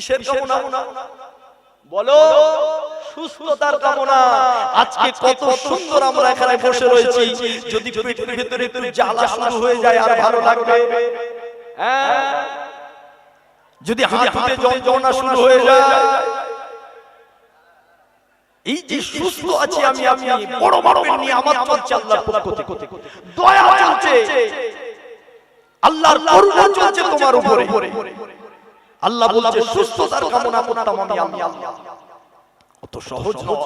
কিসের কামনা? বলো সুস্থতার কামনা। আজকে কত সুন্দর আমরা এখানে বসে রয়েছি। যদি পেটের ভেতরে একটু জ্বালা শুরু হয়ে যায় আর ভালো লাগবে। হ্যাঁ। যদি হাঁটুতে যন্ত্রণা শুরু হয়ে যায় এই যে সুস্থ আছি আমি আমি বড় বড় নিয়ে আমার চলছে আল্লাহর পক্ষ থেকে। দয়া চলছে। আল্লাহর করুণা চলছে তোমার উপরে। আল্লাহ বলছে সুস্থতার কামনা করতাম আমি আমি আল্লাহ। অত সহজ নয়।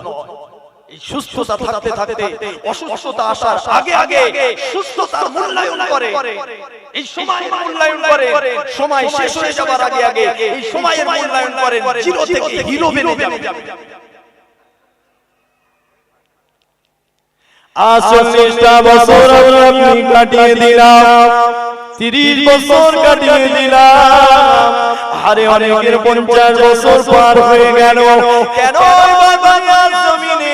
এই সুস্থতা থাকতে থাকতে অসুস্থতা আসার আগে আগে সুস্থতার মূল্যায়ন করে। এই সময় মূল্যায়ন করে। সময় শেষ হয়ে যাবার আগে আগে এই সময়ের মূল্যায়ন করে। জিরো থেকে হিরো বেনে যাবে। চল্লিশটা বছর কাটিয়ে দিলাম। তিরিশ বছর কাটিয়ে দিলাম। আরে অনেকের পঞ্চাশ বছর পার হয়ে গেল। কেন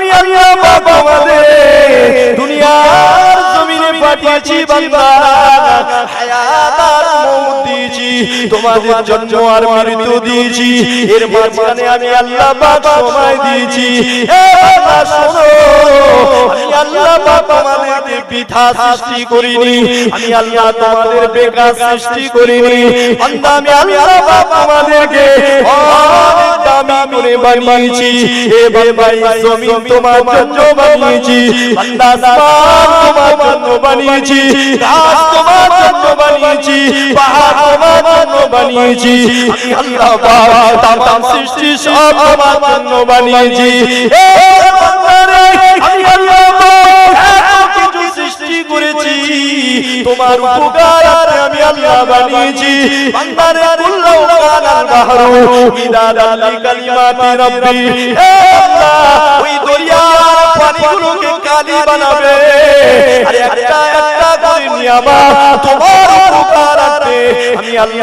আমি আল্লাহ তোমাদের জমিনে পাঠিয়েছি বান্দা হায়াত আর মউত দিয়েছি। তোমাদের জন্য আর মৃত্যু দিয়েছি। এর মাঝখানে আমি আল্লাহ পাক সময় দিয়েছি। এ বাবা শোনো। আমি আল্লাহ পাক তোমাদেরকে বৃথা সৃষ্টি করিনি। আমি আল্লাহ তোমাদের বেকার সৃষ্টি করিনি। বান্দা আমি আল্লাহ পাক তোমাদেরকে অনেক দামি করে বানিয়েছি। বাবা জমিন তোমার জন্য বানিয়েছি। বান্দা তোমার জন্য বানিয়েছি গাছ তোমার জন্য বানিয়েছি পাহাড় তোমার জন্য বানিয়েছি। আল্লাহ পাক তামাম সৃষ্টি সব তোমার জন্য বানিয়েছি। আমি আল্লাহ কিছু সৃষ্টি করেছি। তোমার উপকার আমি আল্লাহ বানিয়েছি। বান্দারে কুল্লু কানাল বাহরু। মিদাদাল কালিমাতি রাব্বি। হে আল্লাহ ওই দরিয়ার পানিগুলোকে কালি বানাবে। আর একটা করে তোমার আমি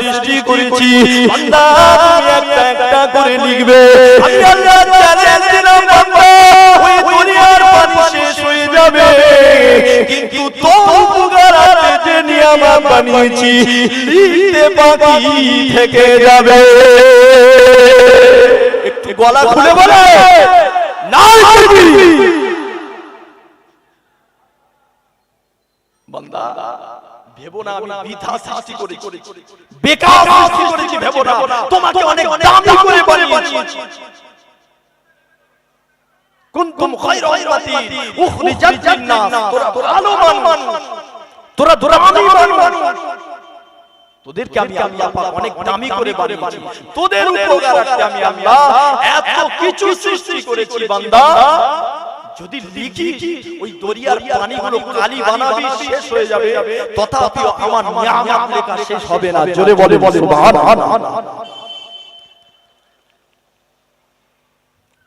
সৃষ্টি করেছি একটা করে লিখবে। আমি আল্লাহ চ্যালেঞ্জ যাবে। কিন্তু তোর উপকারাতে যে নিয়ামা বানিয়েছি, লিখতে যাবে। একটু গলা খুলে বলে না করবি বান্দা ভেবো না আমি বৃথা সৃষ্টি করেছি। বেকার সৃষ্টি করেছি ভেবো না। তোমাকে অনেক দামি করে বানিয়েছি। কুনতুম খায়রা উম্মাতি উখরিজাত লিন-নাস তোরা ভালো মানুষ তোরা দামি মানুষ তোদেরকে আমি আল্লাহ পাক অনেক দামি করে বানিয়েছি। তোদের উপকারার্থে আমি আল্লাহ। এত কিছু সৃষ্টি করেছি বান্দা। যদি লিখি ওই দরিয়ার পানিগুলো কালি বানাবি শেষ হয়ে যাবে। তথাপিও আমার নিয়ামত লেখা শেষ হবে না। জোরে বলে বলে সুবহান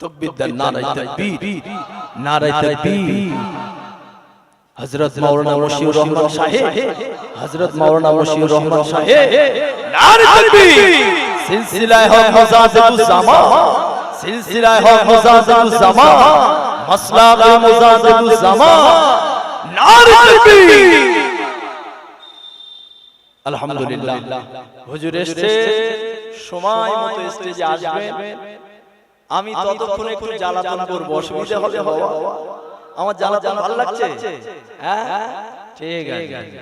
তকবীর দেন নারায়ে তাকবীর। নারায়ে তাকবীর। হযরত মাওলানা মশিউর রহমান সাহেব। হযরত মাওলানা মশিউর রহমান সাহেব। নারায়ে তাকবীর। সিলসিলায়ে হক মুজাহিদুজ জামান সিলসিলায়ে হক মুজাহিদুজ জামান মাসলাকে মুজাহিদুজ জামান নারায়ে তাকবীর আলহামদুলিল্লাহ। হুজুর এসেছে, সময় মতো স্টেজে আসবেন। আমি ততক্ষণ একটু জ্বালাতন করব, অসুবিধা হবে বাবা আমার জ্বালাতন ভালো লাগছে? হ্যাঁ? ঠিক আছে।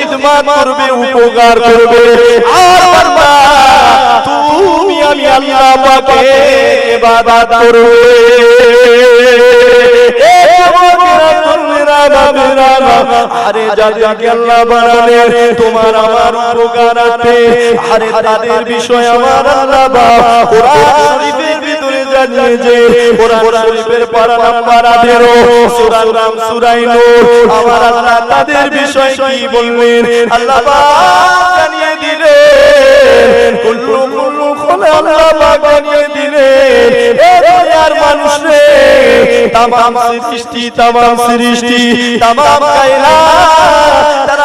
খিদমত করবে, উপকার করবে। আর বান্দা, তুমি আমি আল্লাহ পাকে ইবাদত করবে। আরে যাদেরকে আল্লাহ বানালেন তোমার আমার উপকারাতে আরে তাদের বিষয় আমার আল্লাহ বা কোরআন ভিতরে জানিয়েছে কোরআন শরীফের পারা নাম্বার 18 সূরা নাম সূরা নূর। আমার আল্লাহ তাদের বিষয় কি বললেন আল্লাহ পাক জানিয়ে দিলেন, কুল্লু জানিয়ে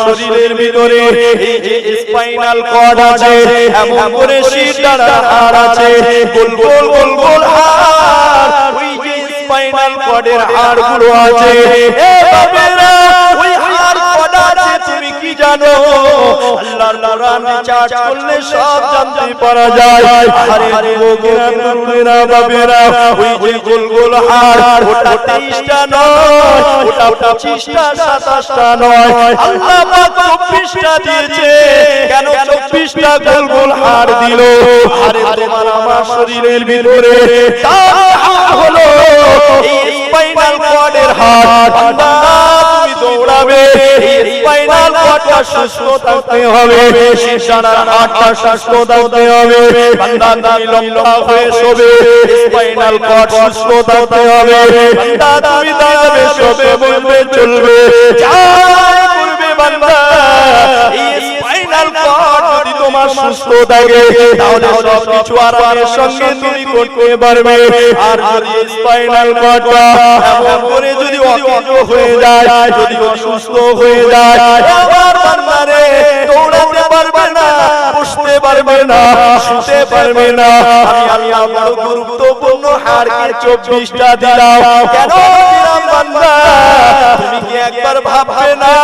শরীরের ভিতরে এই যে স্পাইনাল কর্ড আছে, এমন করে শিরদাঁড়া হাড় আছে, গোল গোল গোল গোল হাড়, ওই যে স্পাইনাল কর্ডের হাড়গুলো আছে। এ বাবেরা ওই হাড় কটা আছে জানো? আল্লাহর কোরআন রিচার্জ করলে সব জানতে পারা যায়। আরে আরে লোকেরা তরুণেরা বাবেরা ওই যে গোল গোল হাড় ওটা 23টা নয় ওটা 25টা 27টা নয়। আল্লাহ পাক 24টা দিয়েছে কেন 24টা গোল গোল হাড় দিল? আরে তোমার আমার শরীরের ভিতরে তার হলো স্পাইনাল কর্ডের হাড় বান্দা তুমি দৌড়াবে স্পাইনাল কর্ডটা সুস্থ থাকতে হবে। শিরশানার হাড়টা সুস্থ থাকতে হবে। বান্দা লম্বা হয়ে শোবে। স্পাইনাল কর্ড সুস্থ থাকতে হবে। বান্দা তুমি দাঁড়াবে শোবে বলবে চলবে। যা সুস্থ থাকে। তাহলে সব কিছু আরামের সঙ্গে তুমি করতে পারবে। আর যদি স্পাইনাল কর্ডটা এমন করে যদি অকেজ হয়ে যায়, যদি অসুস্থ হয়ে যায়, আবার বান্দারে দৌড়াতে পারবে না, বসতে পারবে না, শুতে পারবে না। আমি আমি আমার গুরুত্বপূর্ণ হাড়কে চব্বিশটা দিলাম। কেন? বান্দা তুমি কি একবার ভাববে না?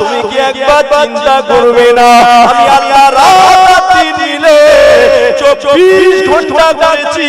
তুমি কি একবার চিন্তা করবে না? আমি আল্লাহ রাত্রি দিলে চব্বিশ ঘণ্টা দিয়েছি।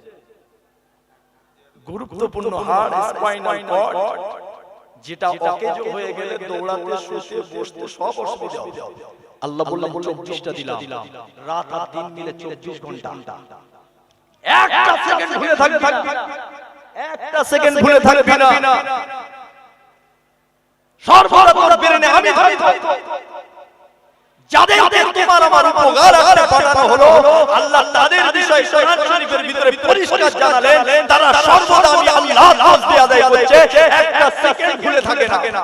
গুরুত্বপূর্ণ হাড় স্পাইনাল কর্ড যেটা অকেজ হয়ে গেলে দৌড়াতে শুতে বসতে সব অসুবিধা হবে। আল্লাহ বললেন দিলাম। রাত আর দিন মিলে চব্বিশ ঘণ্টা। একটা সেকেন্ড ভুলে থাকবি না। একটা সেকেন্ড ভুলে থাকবি না। সর্বদা তোর ব্রেনে আমি থাকব যাদের তোমার আমার উপকার পাঠানো হলো। আল্লাহ তাদের বিষয় শরীফের ভিতরে পরিষ্কার জানালেন তারা সর্বদা আমি আল্লাহ তাসবিহ আদায় করছে একটা সেকেন্ড ভুলে থাকে না।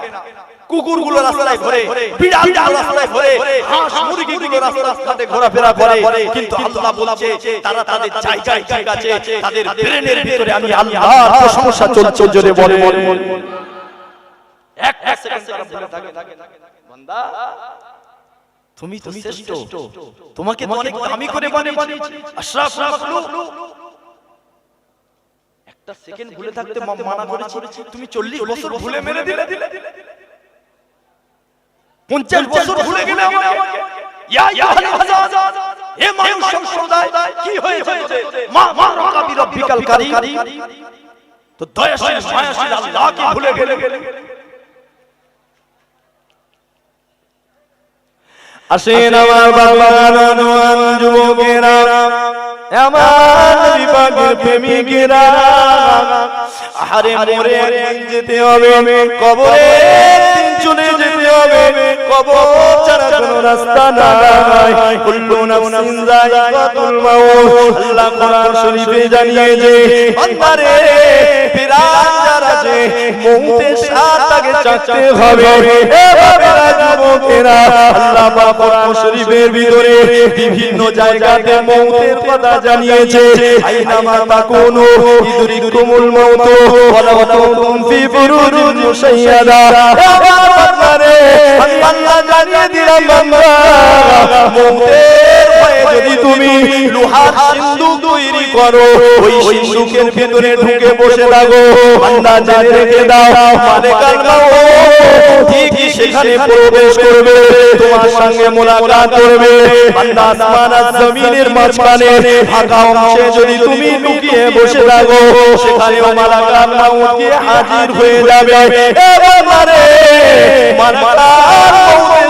কুকুরগুলো রাস্তায় ঘোরে বিড়াল রাস্তায় ঘোরে হাঁস মুরগিগুলো রাস্তাতে ঘোরাফেরা করে কিন্তু আল্লাহ বলছে তারা তাদের জায়গায় ঠিক আছে তাদের ব্রেনের ভিতরে আমি আল্লাহর প্রশংসা চলছে জোরে বলে বলে সেকেন্ড তারা ভুলে থাকে বান্দা তুমি তো শ্রেষ্ঠ। তোমাকে তো অনেক দামি করে বানিয়েছি। আশরাফ একটা সেকেন্ড ভুলে থাকতে মানা করেছি তুমি 40 বছর ভুলে মেরে দিলে। 50 বছর ভুলে গেলে আমাকে ইয়া ইয়া হে মানুষ সম্প্রদায় কি হয়েছে মা মা রাকাবি রব্বিকাল কারীম। তো দয়াশীল মায়াশীল আল্লাহকে ভুলে গেলে। আসেন আমার বাবা নওয়ান যুবকেরা। আমার বিভাগের প্রেমিকেরা। আহারে মরে যেতে হবে কবরে চলে যেতে হবে। কবর ছাড়া কোনো রাস্তা নাই। কুল্লু নাফসিন যায়িকাতুল মাউত। আল্লাহ কোরআন শরীফে জানিয়েছে বান্দারে প্রাণ যারা যে মৌতের স্বাদ তাকে চাকতে হবে। এ বাবারা যুবকেরা আল্লাহ পাক কোরআন শরীফের ভিতরে বিভিন্ন জায়গাতে মৌতের কথা জানিয়েছে। আইনামা তাকুনু ইদরিকুমুল মাউত ওয়ালাউ কুনতুম ফি বান্দারে আমি আল্লাহ জানিয়ে দিলাম বান্দা। ভয়ে যদি তুমি লোহার সিন্ধুক তৈরি করো। ওই সিন্ধুকের ভিতরে ঢুকে বসে থাকো। বান্দা জেনে রেখে দাও কালমা ঠিকই সেখানে প্রবেশ করবে, তোমার সঙ্গে মোলাকাত করবে। বান্দা আসমান আর জমিনের মাঝখানে ফাঁকা অংশে যদি তুমি লুকিয়ে বসে থাকো সেখানে মালাকাত মাউত গিয়ে হাজির হয়ে যাবে। এ বাবারে মালাকাত মাউতের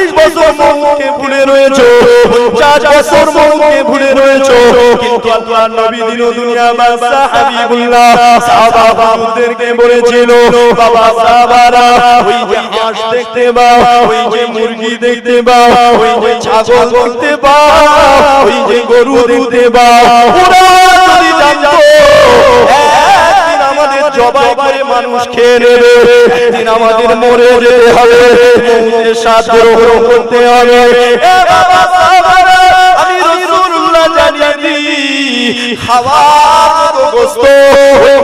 বছর মৌকে ভুলে রয়েছে। পঞ্চাশ বছর মৌকে ভুলে রয়েছে। কিন্তু আল্লাহ নবী দিন দুনিয়া বাদশা হাবিবুল্লাহ সাহাবা হুজুরদেরকে বলেছিল, বাবা সাহাবারা, ওই যে হাঁস দেখতে পাও, ওই যে মুরগি দেখতে পাও, ওই যে ছাগল দেখতে পাও, ওই যে গরু দেখতে পাও। ওরা যদি জানতো আমাদের জবাই করে মানুষ খেয়ে নেবে। একদিন আমাদের মরে যেতে হবে। মৌতের স্বাদ গ্রহণ করতে হবে। এ বাবা সাহাবারা আমি রাসূলুল্লাহ জানিয়ে দিই খাওয়ার মতো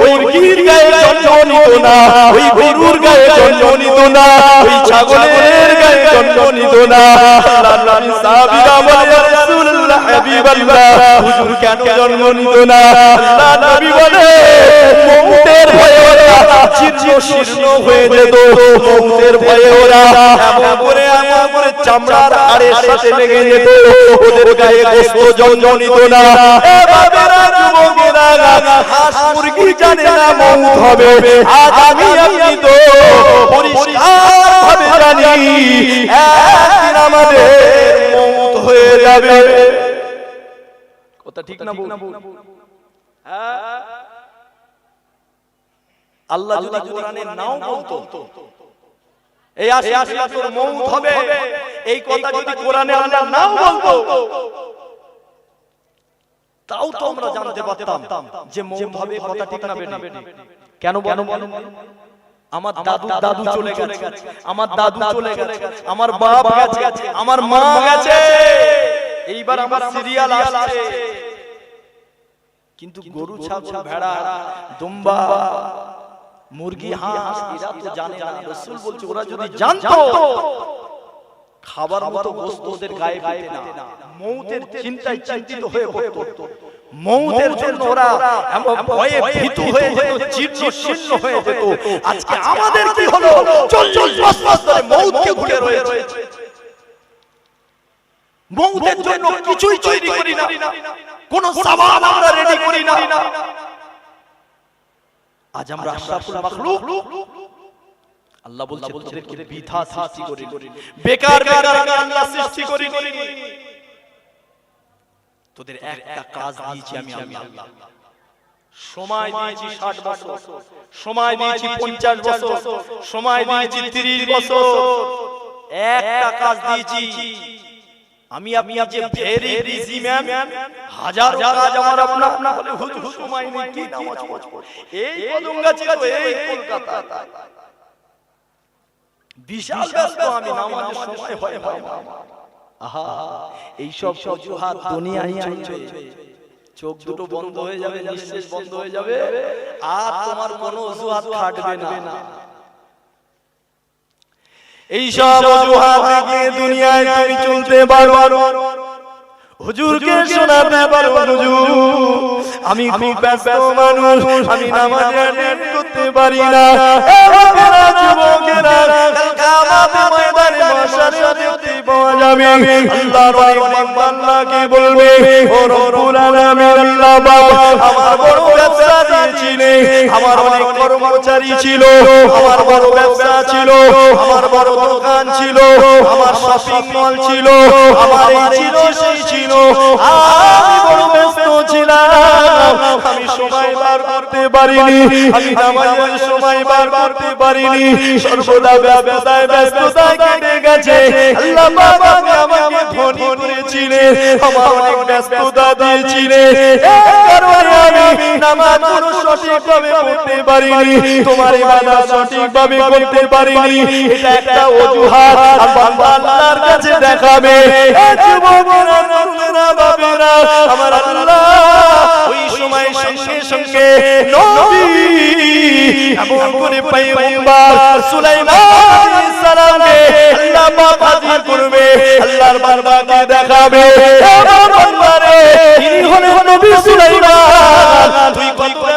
মুরগির গায়ে জন্ম না। ওই গরুর গায়ে জন্ম না। ওই ছাগলের গায়ে জন্ম না। আল্লাহর নবী সাহাবীরা হাবিবাল্লাহ হুজুর কেন জন্ম নিত না? আল্লাহ নবী বলে, মৌতের ভয়ে ওরা জীর্ণ শীর্ণ হয়ে যেত। মৌতের ভয়ে ওরা এমন করে এমন করে চামড়ার হাড়ের সাথে লেগে যেত। ওদের গায়ে গোস্ত জন্ম নিত না। এ বাবেরা যুবকেরা হাঁস মুরগি জানে না মৌত হবে। আজ আমি আপনি তো পরিষ্কার ভাবে জানি আমাদের মৌত হয়ে যাবে। কথা ঠিক না বউ? হ্যাঁ? আল্লাহ যদি কোরআনে নাও বলতো এই আশিয়া তোর মৌত হবে। এই কথা যদি কোরআনে আল্লাহ নাও বলতো। তাও তো আমরা জানতে পারতাম যে মৌত হবে কথা ঠিক না বেটি কেন বলো? আমার দাদু দাদু চলে গেছে। আমার দাদু চলে গেছে। আমার বাপ গেছে। আমার মা গেছে। এইবার আমার সিরিয়াল আসছে। কিন্তু গরু ছাগল ভেড়া দুম্বা মুরগি হাঁস এরা তো জানে না। রাসূল বলছে ওরা যদি জানতো খাবার মতো গোশত ওদের গায়ে পেতে না। মৌতের চিন্তায় চিন্তিত হয়ে পড়তো। মৌতের জন্য ওরা এমন ভয়ে ভীতু হয়ে যেত জীর্ণ শীর্ণ হয়ে যেত। আজকে আমাদের কি হলো? চল্লিশ বছর ধরে মৌতকে ঘুরে রয়েছে। মৌতের জন্য কিছুই তৈরি করি না। কোন সাবান আমরা রেডি করি না। আজ আমরা আশরাফুল মাখলুক। আল্লাহ বলছে তোদেরকে বৃথা সৃষ্টি করি বেকার বেকার আমি আল্লাহ সৃষ্টি করি তোদের একটা কাজ দিয়েছি আমি আল্লাহ। সময় দিয়েছি ষাট বছর। সময় দিয়েছি পঞ্চাশ বছর। সময় দিয়েছি তিরিশ বছর। একটা কাজ দিয়েছি। আমি আপনি যে ভেরি বিজি ম্যান হাজার কাজ আমার আপনা আপনা বলে হুজুর সময় নেই কি নামাজ পড়ব? এই কদমগাছি তো এই কলকাতা বিশাল ব্যস্ত আমি নামাজের সময় হয় হয়। আহা এইসব অজুহাত দুনিয়ায় চলছে। চোখ দুটো বন্ধ হয়ে যাবে নিঃশ্বাস বন্ধ হয়ে যাবে। আর তোমার কোনো অজুহাত খাটবে না। এইসব অজুহাত থেকে দুনিয়ায় তুমি চলতে পারো হুজুরকে শোনাতে পারো হুজুর। আমি খুব ব্যস্ত মানুষ আমি নামাজ অ্যাটেন্ড করতে পারি না এ বাবারা, যুবকেরা কালকে ময়দানে মাশারে দেখতে পাওয়া যাবে আল্লাহর অনেক বান্দাকে বলবে ও রব্বুল আলামিন আল্লাহ বাবা আমার বড় ব্যবসা দিয়েছিলে আমার অনেক কর্মচারী ছিল আমার বড় ব্যবসা ছিল আমার বড় দোকান ছিল আমার শপিং মল ছিল আমার এই ছিল সেই ছিল আমি বড় ব্যস্ত ছিলাম আমি সময় বার করতে পারিনি। আমি নামাজের সময় বার করতে পারিনি সর্বদা ব্যবসায় ব্যস্ততায় কেটে গেছে। আল্লাহ বাবা আমাকে ধনী করেছিলেন আমার অনেক ব্যস্ততা দিয়েছিলেন। কারণে আমি নামাজ কোনো সঠিকভাবে পড়তে পারিনি তোমার ইবাদত সঠিকভাবে করতে পারিনি। এটা একটা অজুহাত আল্লাহর কাছে দেখাবে। বাবেরা আমার আল্লাহ ওই সময় সঙ্গে সঙ্গে নবী এমন করে পয়গম্বর সুলাইমান আলাইহিস সালামকে আল্লাহ পাক হাজির করবে আল্লাহর বান্দাকে দেখাবে। এ বান্দারে তিনি হলেন নবী সুলাইমান। তুই কত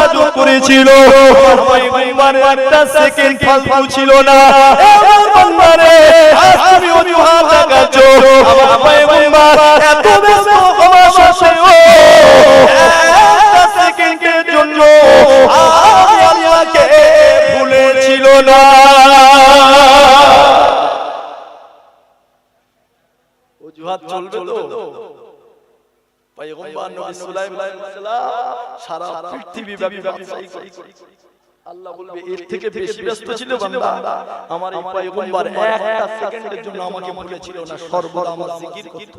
করেছিল আমার পয়গম্বর একটা সেকেন্ড ফালতু ছিল না। আমার বান্দারে আজ তুমি অজুহাত দেখাচ্ছ আমার পয়গম্বর এত ব্যস্ত হওয়া সত্ত্বেও একটা সেকেন্ডের জন্য আমি আল্লাহকে ভুলেছিল না। অজুহাত চলবে তো? পয়গম্বর নবী সুলাইমান আলাইহিস সালাম সারা পৃথিবী ব্যাপী ব্যবসায়ী আল্লাহ বলবে এর থেকে বেশি ব্যস্ত ছিল বান্দা। আমার এই পয়গম্বর একটা সেকেন্ডের জন্য আমাকে বলেছিল না সর্বদা আমার জিকির করত।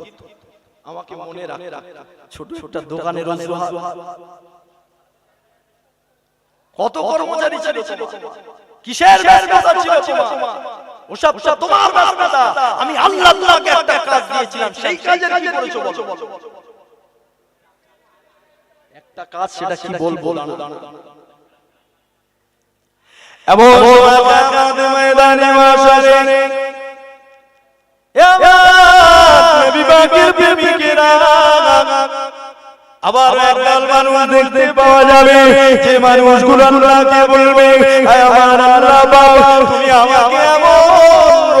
আমাকে মনে রাখ ছোট ছোট দোকানের অজুহাত কত কর্মচারী ছিল কিসের ব্যস্ততা ছিল তোমার? ওসব তোমার ব্যস্ততা। আমি আল্লাহ আল্লাহকে একটা কাজ দিয়েছিলাম সেই কাজের কি করেছ বলো একটা কাজ সেটা কি বলব? ময়দানে আবার একদল মানুষ দেখতে পাওয়া যাবে। যে মানুষগুলো আল্লাহকে বলবে "হায় আমার আল্লাহ বাবা তুমি আমাকে এমন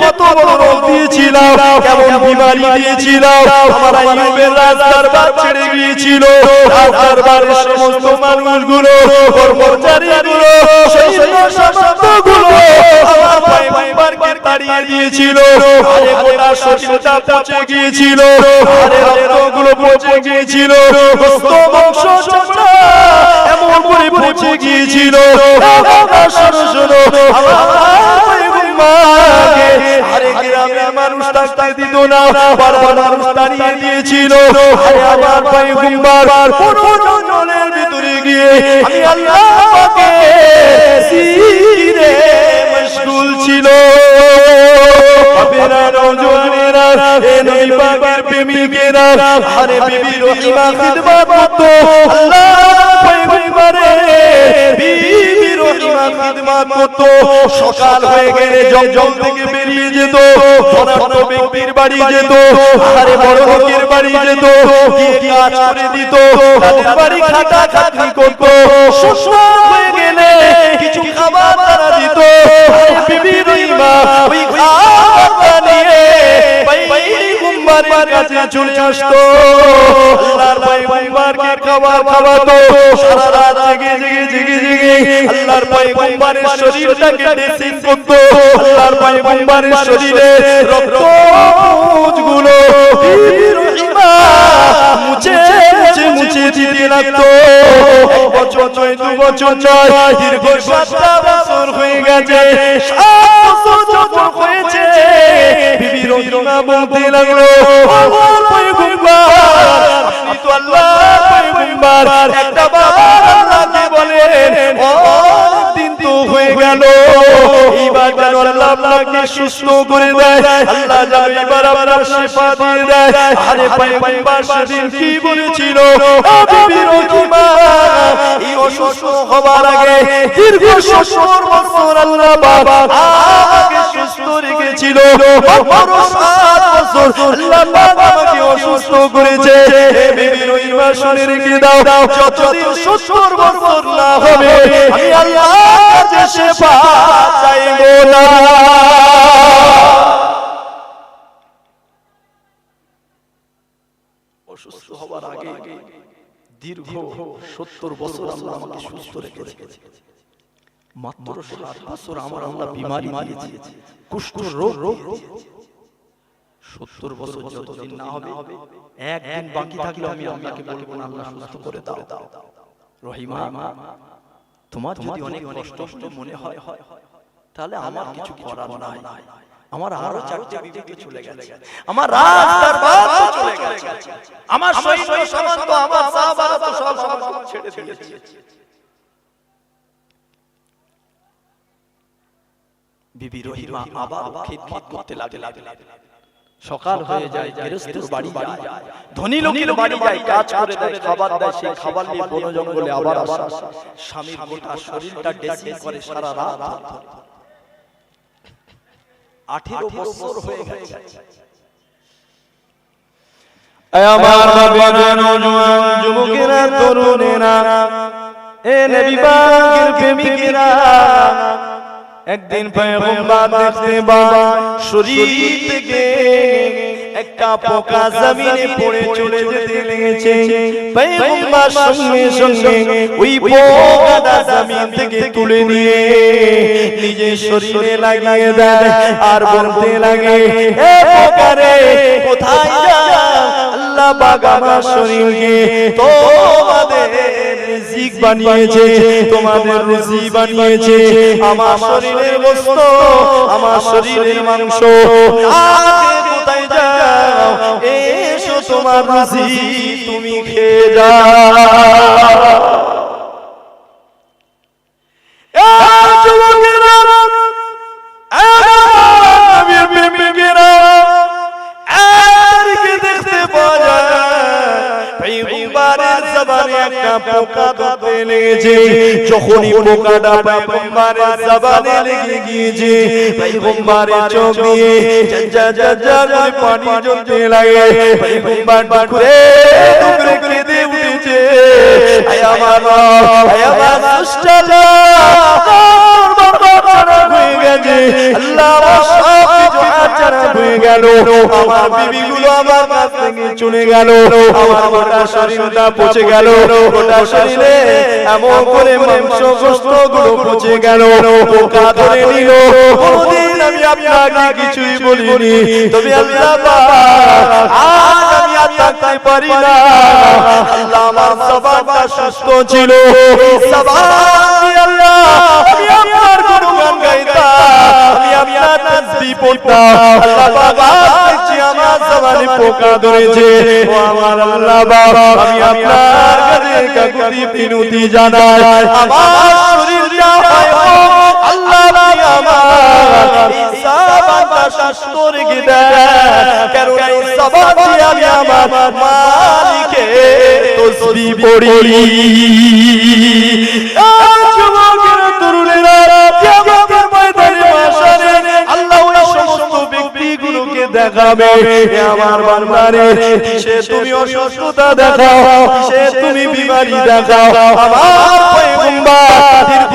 কত বড় রোগ দিয়েছিলাম, কেমন বিমারি দিয়েছিলাম, আমার আইয়ুবের রাস্তার বার ছেড়ে গিয়েছিল রাস্তার বারের সমস্ত মানুষগুলো, কর্মচারীগুলো সৈন্য সামন্তগুলো আমার পয়গম্বরকে তাড়িয়ে দিয়েছিল, আরে গোটা শরীরটা পচে গিয়েছিল, আরে রক্তগুলো পচে গিয়েছিল গোস্ত মাংস এমন করে পচে গিয়েছিল শোনো শোনো আমার মানুষ থাকতে দিত না বারবার মানুষ তাড়িয়ে দিয়েছিল। আমার পয়গম্বর, কোন জঙ্গলের ভিতরে গিয়ে আমি ছিল। বাবেরা নওজোয়ানেরা এ নবী পাকের প্রেমিকেরা, আরে বিবি রহিমা খিদমত করতো। আল্লাহ পয়গম্বরে বিবি রহিমা খিদমত করতো। সকাল হয়ে গেলে জমজম থেকে বেরিয়ে যেত। ধনাঢ্য ব্যক্তির বাড়ি যেত। আরে বড় লোকের বাড়ি যেত। গিয়ে কাজ করে দিত। বাড়ি খাটা খাটনি করত। সুস্থ হয়ে গেলে কিছু খাবার তারা দিত। আরে বিবি রহিমা ওই খাবারটা নিয়ে পয়গম্বরের কাছে চলে আসতো। আল্লাহর পয়গম্বরকে খাবার খাওয়াতো। সারা রাত জেগে জেগে জেগে জেগে আল্লাহর পয়গম্বরের শরীরটাকে ড্রেসিং করতো। আল্লাহর পয়গম্বরের শরীরে রক্তগুলো মুছে মুছে দিতে লাগতো। বছর নয় দু বছর নয় দীর্ঘ সাতটা বছর হয়ে গেছে। সাত বছর হয়েছে। বিবি রহিমা বলতে লাগল আমার পয়গম্বর। আপনি তো আল্লাহর পয়গম্বর। একটা বার আল্লাহকে বলেন দিন তো হয়ে গেল। এইবার যেন আল্লাহ আপনাকে সুস্থ করে দেয়। আল্লাহ যেন এবার আপনার শেফা দিয়ে দেয়। আরে পয়গম্বর সেদিন কি বলেছিল? অসুস্থ হবার আগে দীর্ঘ সত্তর বছর আল্লাহ বাবা আমাকে আমাকে অসুস্থ করেছে। হে বিবি রহিমা শুনে রেখে দাও? যতদিন সত্তর বছর না হবে, আমি আল্লাহর কাছে সেবা না। অসুস্থ হওয়ার আগে দীর্ঘ সত্তর বছর আমাকে সুস্থ রেখে রেখেছে। মাত্র সাত বছর আমার আল্লাহ বিমারি দিয়েছে কুষ্ঠ রোগ রোগ সত্তর বছর যতদিন না হবে একদিন বাকি থাকলে আমি আল্লাহকে বলব না আল্লাহ সুস্থ করে দাও। রহিমা তোমার যদি অনেক কষ্ট মনে হয় তাহলে আমার কিছু করার নাই। আমার আরও চারটে বিবি তো চলে গেছে। আমার রাস্তার বাদ চলে গেছে। আমার সৈন্য সামন্ত আমার সাহাবারা তো সব সব ছেড়ে দিয়েছে। বিবি রহিমা আবার খিদমত করতে লাগলেন। সকাল হয়ে যায় গৃহস্থর বাড়ি যায়। ধনী লোকের বাড়ি যায় কাজ করে দেয় খাবার দেয় সেই খাবার নিয়ে বন জঙ্গলে আবার আসা স্বামীর গোটা শরীরটা ড্রেসিং করে সারা রাত। আঠেরো বছর হয়ে গেছে। আমার যুবকেরা তরুণেরা এ নবী পাকের প্রেমিকেরা একদিন পয়গম্বর দেখতে পায় শরীর থেকে একটা পোকা জমিনে পড়ে চলে যেতে লেগেছে। পয়গম্বর সঙ্গে সঙ্গে ওই পোকাটা জমিন থেকে তুলে নিয়ে নিজের শরীরে লাগিয়ে দেয় আর বলতে লাগে এ পোকারে কোথায় যাও আল্লাহ আমার শরীরকে তোমাদের রিজিক বানিয়েছে, তোমাদের রুজি বানিয়েছে। আমার শরীরের গোশত আমার শরীরের মাংস। এসো তোমার রুজি তুমি খেয়ে যাও। যুবকেরা একটা পোকা ধরতে লেগেছে, যখনই পোকাটা পয়গম্বরের জবানে লেগে গিয়েছে, পয়গম্বরের চোখ দিয়ে যা যা যা করে পানি ঝরতে লাগে, পয়গম্বর টুকরে টুকরে কেঁদে উঠেছে, আয় আমার আয় আমার হয়ে গেছে, আল্লাহ হাতছাড়া হয়ে গেল। আমার বিবিগুলো আমার কাছ থেকে চলে গেল। আমার শরীরটা পচে গেল। গোটা শরীরে এমন করে মাংসগুলো পচে গেল। পোকা ধরে নিল। কোনদিন আমি আপনাকে কিছুই বলিনি। তবে আল্লাহ আজ আমি আর থাকতে পারি না। আল্লাহ আমার জবানটা সুস্থ ছিল। দিয়ে আল্লাহ আমি আপনার গুণগান গাইতাম। আমি আপনার তাসবিহ পড়তাম। আল্লাহ বাবা আমার জবানে পোকা ধরেছে। ও আমার আল্লাহ বাবা আমি আপনার কাছে কাকুতি বিনতি জানাই। আমার শরীরটা হয় আল্লাহ আপনি আমার এই সাবানটা সুস্থ রেখে দেয় কারণ এই জবান আমি আমার মালিকের তসবিহ পড়ি। আর তরুণেরা, কিয়ামতের ময়দানে মাশারে আল্লাহ ওই সমস্ত ব্যক্তিগুলোকে দেখাবে। হে আমার বান্দারে সে তুমি অসুস্থতা দেখাও সে তুমি বিমারি দেখাও। আমার পয়গম্বর দীর্ঘ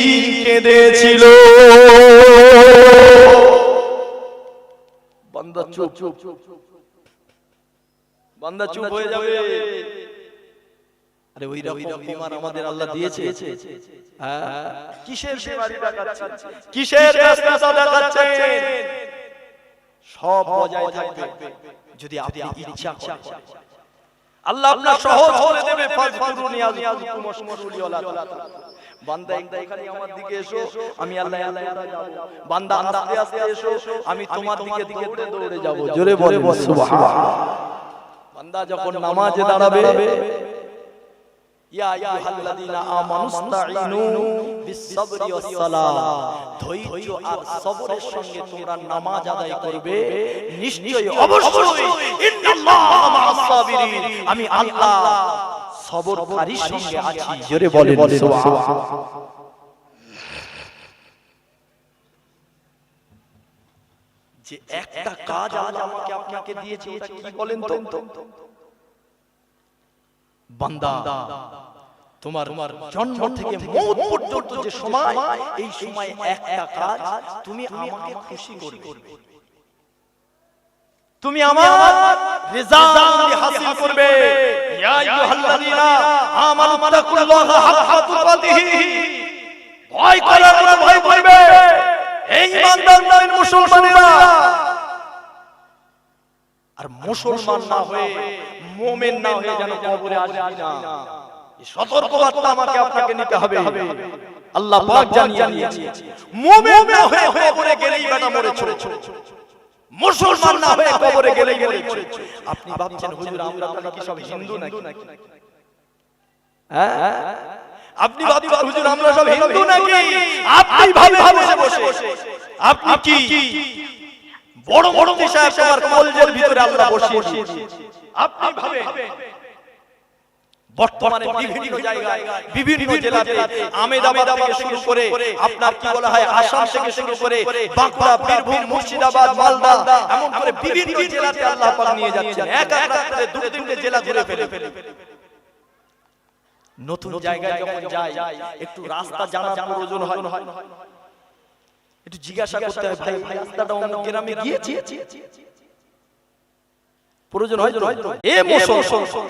বান্দা চুপ। বান্দা চুপ হয়ে যাবে। আরে ওই রকম বিমান আমাদের আল্লাহ দিয়েছে। হ্যাঁ। কিসের বিমারি দেখাচ্ছেন? কিসের ব্যস্ততা দেখাচ্ছেন? সব বজায় থাকবে। যদি আপনি ইচ্ছা করেন। আল্লাহ আপনার সহজ করে দেবে ফাজকুরুনি আযকুরকুম ওয়াশকুরুলি ওয়ালা বান্দা এখানে আমার দিকে এসো আমি আল্লাহ আল্লাহ বান্দা আস্তে আস্তে এসো আমি তোমার দিকে দৌড়ে দৌড়ে যাব জোরে বলে সুবহান। বান্দা যখন নামাজে দাঁড়াবে ইয়া আইয়ুহাল্লাযীনা আমানুস্তাঈনু বিস-সাবরি ওয়াস-সালাহ। ধৈর্য আর সবরের সঙ্গে তোমরা নামাজ আদায় করবে। নিশ্চয়ই অবশ্যই। ইন্নাল্লাহা। মা'আস-সাবিরিন আমি আল্লাহ সবরকারীর সঙ্গে আছি। জোরে বলেন সুবহান যে একটা কাজ আজ আমাকে আপনাকে দিয়েছে কি বলেন তো? বান্দা তোমার তোমার জন্ম থেকে মৌত পর্যন্ত যে সময় এই সময় একটা কাজ তুমি আমাকে খুশি করবে। তুমি আমার রিজা হাসিল করবে। ইয়া ভয় করার মতো ভয় করবে এই ইমানদার মুমিন মুসলমানেরা। আর মুসলমান না হয়ে, মোমেন না হয়ে যেন কবরে আসবি না। সতর্কবার্তা আমাকে আপনাকে নিতে হবে। আল্লাহ পাক জানিয়ে দিয়েছে। মোমেন না হয়ে কবরে গেলেই বেটা মরে ছোড়ে মুসলমান না হয়ে কবরে গেলে গেলে আপনি ভাবছেন হুজুর আমরা কি সব হিন্দু নাকি? হ্যাঁ? আপনি ভাবছেন হুজুর আমরা সব হিন্দু নাকি? আপনি ভাবে বসে বসে আপনি কি? বড় বড় সাহেব তোমার কলজের ভিতরে আমরা বসিয়ে দিয়েছে। আপনি ভাবেন? বর্তমানে বিভিন্ন জায়গায় বিভিন্ন জেলাতে আমেদাবাদ থেকে শুরু করে আপনার কি বলা হয় আসাম থেকে শুরু করে বাঁকুড়া বীরভূম মুর্শিদাবাদ মালদা এমন করে বিভিন্ন জেলাতে আল্লাহ পাক নিয়ে যাচ্ছেন। এক এক দুটো তিনটে জেলা ঘুরে ফেলে। নতুন জায়গায় যখন যায় একটু রাস্তা জানার প্রয়োজন হয়। একটু জিজ্ঞাসা করতে হয় ভাই ভাই রাস্তাটা অন্য গ্রামে গিয়েছি? প্রয়োজন হয় তো? এ মুসলমান